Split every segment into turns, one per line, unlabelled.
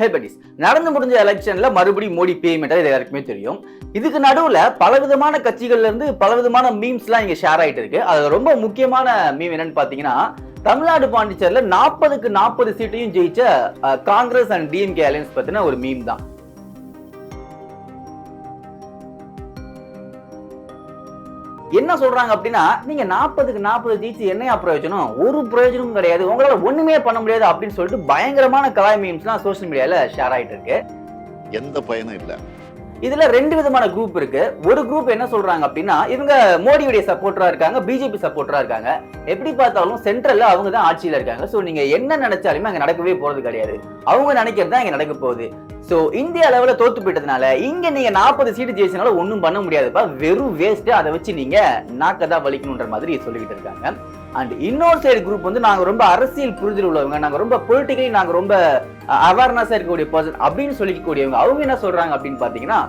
ஹெபடிஸ் நடந்து முடிஞ்ச எலெக்ஷன்ல மறுபடியும் மோடி பேமெண்ட் இது எல்லாருக்குமே தெரியும். இதுக்கு நடுவில் பலவிதமான கட்சிகள்ல இருந்து பலவிதமான மீம்ஸ்லாம் இங்கே ஷேர் ஆயிட்டு இருக்கு. அது ரொம்ப முக்கியமான மீம் என்னன்னு பார்த்தீங்கன்னா தமிழ்நாடு பாண்டிச்சேரியில் நாற்பதுக்கு நாற்பது சீட்டையும் ஜெயிச்ச காங்கிரஸ் அண்ட் டிஎம்கே அலையன்ஸ் பற்றின ஒரு மீம் தான். என்ன சொல்றாங்க அப்படின்னா நீங்க நாற்பதுக்கு நாற்பது ஜெயிச்சு என்னையா பிரயோஜனம்? ஒரு பிரயோஜனமும் கிடையாது. உங்களால ஒண்ணுமே பண்ண முடியாது அப்படின்னு சொல்லிட்டு பயங்கரமான கலாய் மீம்ஸ்லாம் சோஷியல் மீடியால ஷேர் ஆயிட்டு இருக்கு.
எந்த பயனும் இல்லை.
இதுல ரெண்டு விதமான குரூப் இருக்கு. ஒரு குரூப் என்ன சொல்றாங்க அப்படின்னா இவங்க மோடியுடைய சப்போர்ட்டரா இருக்காங்க பிஜேபி சப்போர்ட்டரா இருக்காங்க. எப்படி பார்த்தாலும் சென்ட்ரல்ல அவங்க தான் ஆட்சியில இருக்காங்க. சோ நீங்க என்ன நினைச்சாலுமே அங்க நடக்கவே போறது கிடையாது. அவங்க நினைக்கிறது தான் இங்க நடக்க போகுது. சோ இந்திய அளவுல தோத்து போயிட்டதுனால இங்க நீங்க நாற்பது சீட்டு ஜெயிச்சனால ஒன்னும் பண்ண முடியாதுப்பா. வெறும் வேஸ்ட் அதை வச்சு நீங்க நாக்க தான் வலிக்கணுன்ற மாதிரி சொல்லிக்கிட்டு இருக்காங்க. அண்ட் இன்னொரு சைடு குரூப் வந்து நாங்கள் ரொம்ப அரசியல் புரிதல் உள்ளவங்க நாங்கள் ரொம்ப பொலிட்டிக்கலி நாங்கள் ரொம்ப அவேர்னஸாக இருக்கக்கூடிய பர்சன் அப்படின்னு சொல்லிக்கக்கூடியவங்க. அவங்க என்ன சொல்கிறாங்க அப்படின்னு பார்த்தீங்கன்னா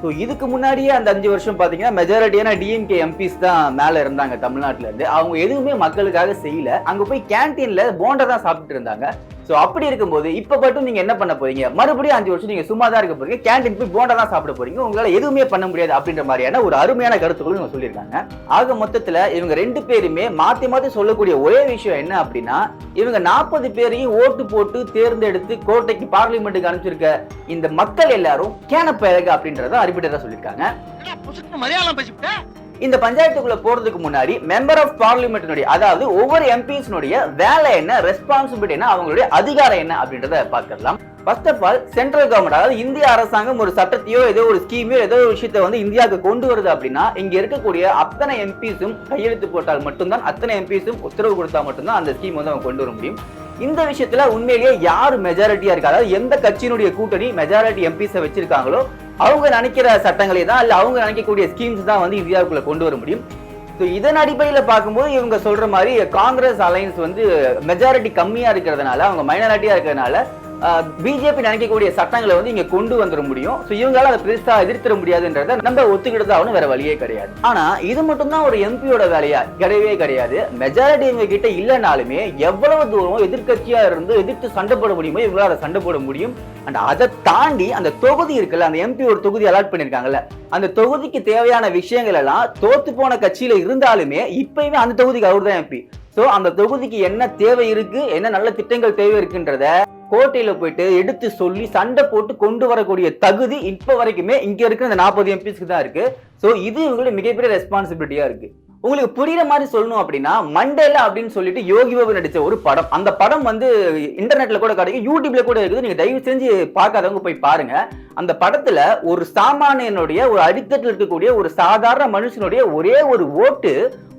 ஸோ இதுக்கு முன்னாடியே அந்த அஞ்சு வருஷம் பார்த்தீங்கன்னா மெஜாரிட்டியான டிஎம்கே எம்பிஸ் தான் மேலே இருந்தாங்க தமிழ்நாட்டிலேருந்து அவங்க எதுவுமே மக்களுக்காக செய்யல. அங்கே போய் கேன்டீனில் போண்டா தான் சாப்பிட்டு இருந்தாங்க. சோ அப்படி இருக்கும்போது இப்போ மட்டும் நீங்க என்ன பண்ண போறீங்க? மறுபடியும் அஞ்சு வருஷம் நீங்க சும்மா தான் இருக்க போறீங்க. கேண்டீன் போய் போண்டா தான் சாப்பிட போறீங்க. உங்களால் எதுவுமே பண்ண முடியாது அப்படின்ற மாதிரியான ஒரு அருமையான கருத்துக்களும் இவங்க சொல்லியிருக்காங்க. ஆக மொத்தத்துல இவங்க ரெண்டு பேருமே மாத்தி மாத்தி சொல்லக்கூடிய ஒரே விஷயம் என்ன அப்படின்னா இவங்க நாற்பது பேரையும் ஓட்டு போட்டு தேர்ந்தெடுத்து கோட்டைக்கு பார்லிமெண்ட்டுக்கு அனுப்பிச்சிருக்க இந்த மக்கள் எல்லாரும் கேனப்பயக அப்படின்றத அறிவிட்டதா சொல்லியிருக்காங்க.
மலையாளம் பேசிவிட்டேன்
இந்த பஞ்சாயத்துக்குள்ள போறதுக்கு முன்னாடி மெம்பர் ஆஃப் பார்லிமெண்ட்னுடைய அதாவது ஒவ்வொரு எம்பிஸ்னுடைய வேலை என்ன ரெஸ்பான்சிபிலிட்டி என்ன அவங்களுடைய அதிகாரம் என்ன அப்படின்றத பார்க்கலாம் first of all central government அதாவது இந்திய அரசாங்கம் ஒரு சட்டத்தையோ ஏதோ ஒரு ஸ்கீமையோ ஏதோ ஒரு விஷயத்தை வந்து இந்தியாவுக்கு கொண்டு வருது அப்படின்னா இங்க இருக்கக்கூடிய அத்தனை எம்பிஸும் கையெழுத்து போட்டால் மட்டும்தான் அத்தனை எம்பிஸும் உத்தரவு கொடுத்தா மட்டும்தான் அந்த ஸ்கீம் வந்து அவங்க கொண்டு வர முடியும். இந்த விஷயத்துல உண்மையிலேயே யார் மெஜாரிட்டியா இருக்கா? அதாவது எந்த கட்சியினுடைய கூட்டணி மெஜாரிட்டி எம்பிஸை வச்சிருக்காங்களோ அவங்க நினைக்கிற சட்டங்களை தான் இல்லை அவங்க நினைக்கக்கூடிய ஸ்கீம்ஸ் தான் வந்து இந்தியாவுக்குள்ள கொண்டு வர முடியும். ஸோ இதன் அடிப்படையில் பார்க்கும்போது இவங்க சொல்ற மாதிரி காங்கிரஸ் அலையன்ஸ் வந்து மெஜாரிட்டி கம்மியா இருக்கிறதுனால அவங்க மைனாரிட்டியா இருக்கிறதுனால பிஜேபி நினைக்கக்கூடிய சட்டங்களை வந்து இங்க கொண்டு வந்துட முடியும். ஸோ இவங்களால அதை பெருசா எதிர்த்திட முடியாதுன்றத நம்ம ஒத்துக்கிட்டு தான் வேற வழியே கிடையாது. ஆனா இது மட்டும் தான் ஒரு எம்பியோட வேலையா? கிடையவே கிடையாது. மெஜாரிட்டி இவங்க கிட்ட இல்லைனாலுமே எவ்வளவு தூரம் எதிர்கட்சியா இருந்து எதிர்த்து சண்டை போட முடியுமோ இவங்களால சண்டை போட முடியும். அண்ட் அதை தாண்டி அந்த தொகுதி இருக்குல்ல அந்த எம்பி ஒரு தொகுதி அலாட் பண்ணிருக்காங்கல்ல அந்த தொகுதிக்கு தேவையான விஷயங்கள் எல்லாம் தோத்து போன கட்சியில இருந்தாலுமே இப்பயுமே அந்த தொகுதிக்கு அவர் தான் எம்பி ஸோ அந்த தொகுதிக்கு என்ன தேவை இருக்கு என்ன நல்ல திட்டங்கள் தேவை இருக்குன்றத கோட்டையில போயிட்டு எடுத்து சொல்லி சண்டை போட்டு கொண்டு வரக்கூடிய தகுதி இப்ப வரைக்குமே இங்க இருக்கிற இந்த நாற்பது எம்பிஸ்க்கு தான் இருக்கு. சோ இது இவங்களுடைய மிகப்பெரிய ரெஸ்பான்சிபிலிட்டியா இருக்கு. உங்களுக்கு புரியுற மாதிரி சொல்லணும் அப்படின்னா மண்டேல அப்படின்னு சொல்லிட்டு யோகி பாபு நடிச்ச ஒரு படம். அந்த படம் வந்து இன்டர்நெட்ல கூட கிடைக்கும் யூடியூப்ல கூட இருக்குது. நீங்க தயவு செஞ்சு பார்க்காதவங்க போய் பாருங்க. அந்த படத்துல ஒரு சாமானியனுடைய ஒரு அடித்தட்டில் இருக்கக்கூடிய ஒரு சாதாரண மனுஷனுடைய ஒரே ஒரு ஓட்டு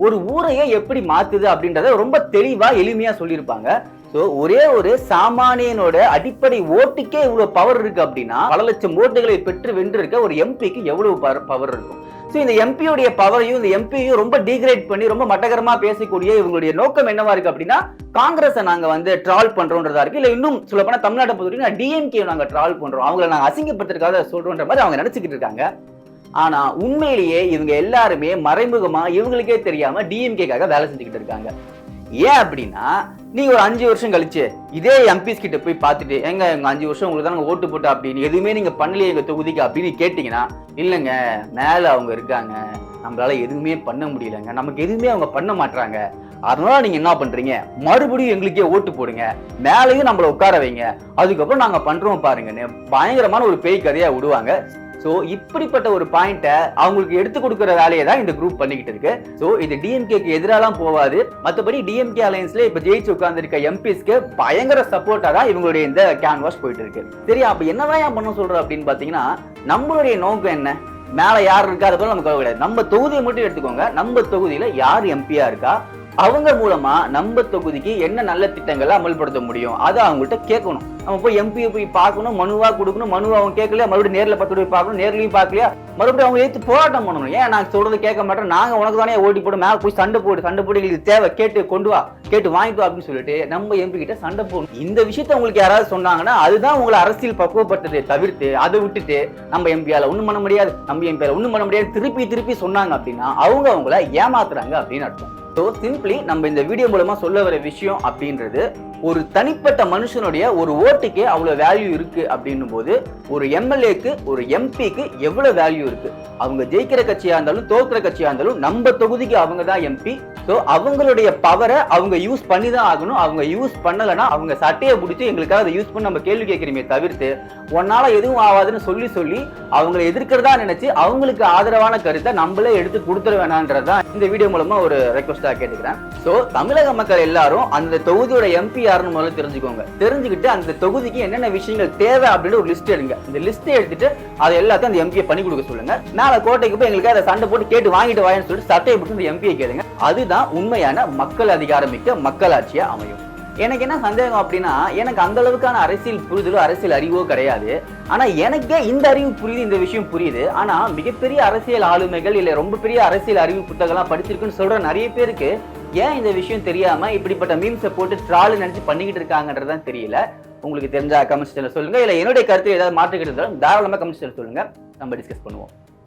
ஒரு ஊரையே எப்படி மாத்துது அப்படின்றத ரொம்ப தெளிவா எளிமையா சொல்லியிருப்பாங்க. சோ ஒரே ஒரு சாமானியனோட அடிப்படை ஓட்டுக்கே இவ்வளவு பவர் இருக்கு அப்படின்னா பல லட்சம் ஓட்டுகளை பெற்று வென்றிருக்க ஒரு எம்பிக்கு எவ்வளவு பவர் இருக்கும்? ஸோ இந்த எம்பியுடைய பவரையும் இந்த எம்பியையும் ரொம்ப டீக்ரேட் பண்ணி ரொம்ப மட்டகரமா பேசக்கூடிய இவங்களுடைய நோக்கம் என்னவா இருக்கு அப்படின்னா காங்கிரஸை நாங்க வந்து ட்ரால் பண்றோன்றதா இருக்கு. இல்ல இன்னும் சொல்ல போனா தமிழ்நாட்டை பொறுத்தவரைக்கும் டிஎம்கே நாங்க ட்ரால் பண்றோம். அவங்களை நாங்கள் அசிங்கப்படுத்துறதுக்காக சொல்றோன்ற மாதிரி அவங்க நினச்சிக்கிட்டு இருக்காங்க. ஆனா உண்மையிலேயே இவங்க எல்லாருமே மறைமுகமா இவங்களுக்கே தெரியாம டிஎம்கேக்காக வேலை செஞ்சுக்கிட்டு இருக்காங்க. ஏன் அப்படின்னா நீங்கள் ஒரு அஞ்சு வருஷம் கழிச்சு இதே எம்பிஸ் கிட்ட போய் பார்த்துட்டு எங்க எங்க அஞ்சு வருஷம் உங்களுக்கு தான் ஓட்டு போட்டோம் அப்படின்னு எதுவுமே நீங்க பண்ணலையே எங்க தொகுதிக்கு அப்படின்னு கேட்டீங்கன்னா இல்லைங்க மேல அவங்க இருக்காங்க. நம்மளால எதுவுமே பண்ண முடியலங்க. நமக்கு எதுவுமே அவங்க பண்ண மாட்டாங்க அதனால நீங்க என்ன பண்றீங்க? மறுபடியும் எங்களுக்கே ஓட்டு போடுங்க. மேலேயும் நம்மளை உட்கார வைங்க. அதுக்கப்புறம் நாங்க பண்றோம் பாருங்கன்னு பயங்கரமான ஒரு பேய் கதையா விடுவாங்க. ஸோ இப்படிப்பட்ட ஒரு பாயிண்ட்டை அவங்களுக்கு எடுத்து கொடுக்குற வேலையை தான் இந்த குரூப் பண்ணிக்கிட்டு இருக்கு. ஸோ இது டிஎம்கேக்கு எதிராலாம் போவாது. மற்றபடி டிஎம்கே அலையன்ஸ்ல இப்போ ஜெயிச்சு உட்கார்ந்துருக்க எம்பிஸ்க்கு பயங்கர சப்போர்ட்டாக தான் இவங்களுடைய இந்த கேன்வாஸ் போயிட்டு இருக்கு. சரி அப்போ என்னதான் ஏன் பண்ண சொல்கிறோம் அப்படின்னு பார்த்தீங்கன்னா நம்மளுடைய நோக்கம் என்ன? மேலே யார் இருக்கா அதை போல நமக்கு கவலை கிடையாது நம்ம தொகுதியை மட்டும் எடுத்துக்கோங்க. நம்ம தொகுதியில் யார் எம்பியா இருக்கா? அவங்க மூலமா நம்ம தொகுதிக்கு என்ன நல்ல திட்டங்களை அமல்படுத்த முடியும்? அதை அவங்கள்ட்ட கேட்கணும். நம்ம போய் எம்பியை போய் பார்க்கணும் மனுவா கொடுக்கணும் மனுவை அவங்க கேட்கலையா? மறுபடியும் நேரில் பத்து போய் பார்க்கணும் நேர்லையும் பார்க்கலையா? மறுபடியும் அவங்க எடுத்து போராட்டம் பண்ணணும். ஏன் நான் சொல்றது கேட்க மாட்டேன்? நாங்க உனக்கு தானே ஓட்டி போடும் மேலே போய் சண்டை போடு சண்டை போட்டு எங்களுக்கு தேவை. கேட்டு கொண்டு வா. கேட்டு வாங்கிட்டு வா அப்படின்னு சொல்லிட்டு நம்ம எம்பி கிட்ட சண்டை போடணும். இந்த விஷயத்த உங்களுக்கு யாராவது சொன்னாங்கன்னா அதுதான் உங்களை அரசியல் பக்குவப்பட்டதை தவிர்த்து அதை விட்டுட்டு நம்ம எம்பியால ஒன்றும் பண்ண முடியாது. நம்ம எம்பியால ஒன்றும் பண்ண முடியாது. திருப்பி திருப்பி சொன்னாங்க அப்படின்னா அவங்க அவங்கள ஏமாத்துறாங்க அப்படின்னு அர்த்தம். ஸோ சிம்பிளி நம்ம இந்த வீடியோ மூலமா சொல்ல வர விஷயம் அப்படின்றது ஒரு தனிப்பட்ட மனுஷனுடைய ஒரு ஓட்டுக்கே அவ்வளவு வேல்யூ இருக்கு அப்படின்னும் போது ஒரு எம்எல்ஏக்கு ஒரு எம்பிக்கு எவ்வளோ வேல்யூ இருக்கு? அவங்க ஜெயிக்கிற கட்சியா இருந்தாலும் தோக்குற கட்சியா இருந்தாலும் நம்ம தொகுதிக்கு அவங்க தான் எம்பி ஸோ அவங்களுடைய பவரை அவங்க யூஸ் பண்ணி தான் ஆகணும். அவங்க யூஸ் பண்ணலைன்னா அவங்க சட்டையை பிடிச்சி எங்களுக்காக அதை யூஸ் பண்ணி நம்ம கேள்வி கேட்கிறீமே தவிர்த்து உன்னால எதுவும் ஆகாதுன்னு சொல்லி சொல்லி அவங்களை எதிர்க்கிறதா நினச்சி அவங்களுக்கு ஆதரவான கருத்தை நம்மளே எடுத்து கொடுத்துட வேணான்றதான் இந்த வீடியோ மூலமாக ஒரு ரெக்வஸ்டாக கேட்டுக்கிறேன். ஸோ தமிழக மக்கள் எல்லாரும் அந்த தொகுதியோட எம்பி யாருன்னு முதல்ல தெரிஞ்சுக்கோங்க. தெரிஞ்சுக்கிட்டு அந்த தொகுதிக்கு என்னென்ன விஷயங்கள் தேவை அப்படின்னு ஒரு லிஸ்ட் எடுங்க. இந்த லிஸ்ட்டை எடுத்துட்டு அதை எல்லாத்தையும் அந்த எம்பியை பண்ணி கொடுக்க சொல்லுங்க. மேலே கோட்டைக்கு போய் எங்களுக்கு அதை சண்டை போட்டு கேட்டு வாங்கிட்டு வாங்கன்னு சொல்லிட்டு சட்டையை பிடிச்சி இந்த எம்பியை கேளுங்க. அதுதான் உண்மையான மக்கள் அதிகாரமிக்க மக்களாட்சியா அமையும். எனக்கு என்ன சந்தேகம் அப்படின்னா எனக்கு அந்த அளவுக்கான அரசியல் புரிதலோ அரசியல் அறிவோ கிடையாது. ஆனா எனக்கே இந்த அறிவு புரியுது இந்த விஷயம் புரியுது. ஆனா மிகப்பெரிய அரசியல் ஆளுமைகள் இல்ல ரொம்ப பெரிய அரசியல் அறிவு புத்தகம்லாம் படிச்சிருக்குன்னு சொல்ற நிறைய பேருக்கு ஏன் இந்த விஷயம் தெரியாம இப்படிப்பட்ட மீம்ஸை போட்டு ட்ரால் நினைச்சு பண்ணிக்கிட்டு இருக்காங்கன்றதான் தெரியல. உங்களுக்கு தெரிஞ்சா கமெண்ட்ஸ் சொல்லுங்க. இல்ல என்னுடைய கருத்து ஏதாவது மாற்றுக்கிட்டு இருந்தாலும் தாராளமா கமெண்ட்ஸ் சொல்லுங்க. நம்ம டிஸ்கஸ் பண்ணுவோம்.